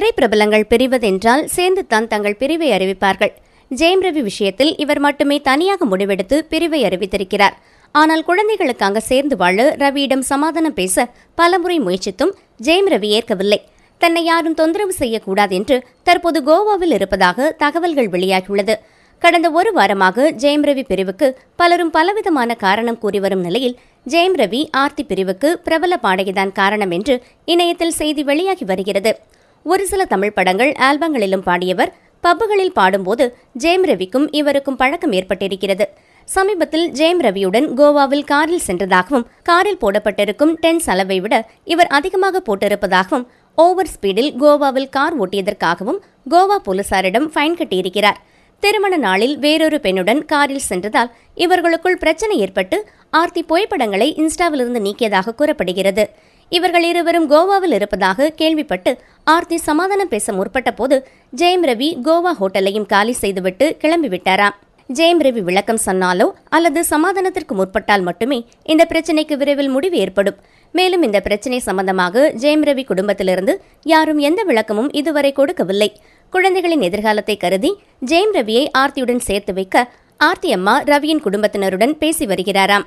திரைப்பிரபலங்கள் பிரிவதென்றால் சேர்ந்து தான் தங்கள் பிரிவை அறிவிப்பார்கள். ஜெயம் ரவி விஷயத்தில் இவர் மட்டுமே தனியாக முடிவெடுத்து பிரிவை அறிவித்திருக்கிறார். ஆனால் குழந்தைகளுக்காக சேர்ந்து வாழ ரவியிடம் சமாதானம் பேச பலமுறை முயற்சித்தும் ஜெயம் ரவி ஏற்கவில்லை. தன்னை யாரும் தொந்தரவு செய்யக்கூடாது என்று தற்போது கோவாவில் இருப்பதாக தகவல்கள் வெளியாகியுள்ளது. கடந்த ஒரு வாரமாக ஜெயம் ரவி பிரிவுக்கு பலரும் பலவிதமான காரணம் கூறி வரும் நிலையில் ஜெயம் ரவி ஆர்த்தி பிரிவுக்கு பிரபல பாடகிதான் காரணம் என்று இணையத்தில் செய்தி வெளியாகி வருகிறது. ஒரு சில தமிழ் படங்கள் ஆல்பங்களிலும் பாடியவர் பப்புகளில் பாடும்போது ஜெயம் ரவிக்கும் இவருக்கும் பழக்கம் ஏற்பட்டிருக்கிறது. சமீபத்தில் ஜெயம் ரவியுடன் கோவாவில் காரில் சென்றதாகவும் காரில் போடப்பட்டிருக்கும் டென்ஸ் அளவை விட இவர் அதிகமாக போட்டிருப்பதாகவும் ஓவர் ஸ்பீடில் கோவாவில் கார் ஓட்டியதற்காகவும் கோவா போலீசாரிடம் ஃபைன் கட்டியிருக்கிறார். திருமண நாளில் வேறொரு பெண்ணுடன் காரில் சென்றதால் இவர்களுக்குள் பிரச்சனை ஏற்பட்டு ஆர்த்தி புகைப்படங்களை இன்ஸ்டாவிலிருந்து நீக்கியதாக கூறப்படுகிறது. இவர்கள் இருவரும் கோவாவில் இருப்பதாக கேள்விப்பட்டு ஆர்த்தி சமாதானம் பேச முற்பட்ட போது ஜெயம் ரவி கோவா ஹோட்டலையும் காலி செய்துவிட்டு கிளம்பிவிட்டாராம். ஜெயம் ரவி விளக்கம் சொன்னாலோ அல்லது சமாதானத்திற்கு முற்பட்டால் மட்டுமே இந்த பிரச்சனைக்கு விரைவில் முடிவு ஏற்படும். மேலும் இந்த பிரச்சனை சம்பந்தமாக ஜெயம் ரவி குடும்பத்திலிருந்து யாரும் எந்த விளக்கமும் இதுவரை கொடுக்கவில்லை. குழந்தைகளின் எதிர்காலத்தை கருதி ஜெயம் ரவியை ஆர்த்தியுடன் சேர்த்து வைக்க ஆர்த்தி அம்மா ரவியின் குடும்பத்தினருடன் பேசி வருகிறாராம்.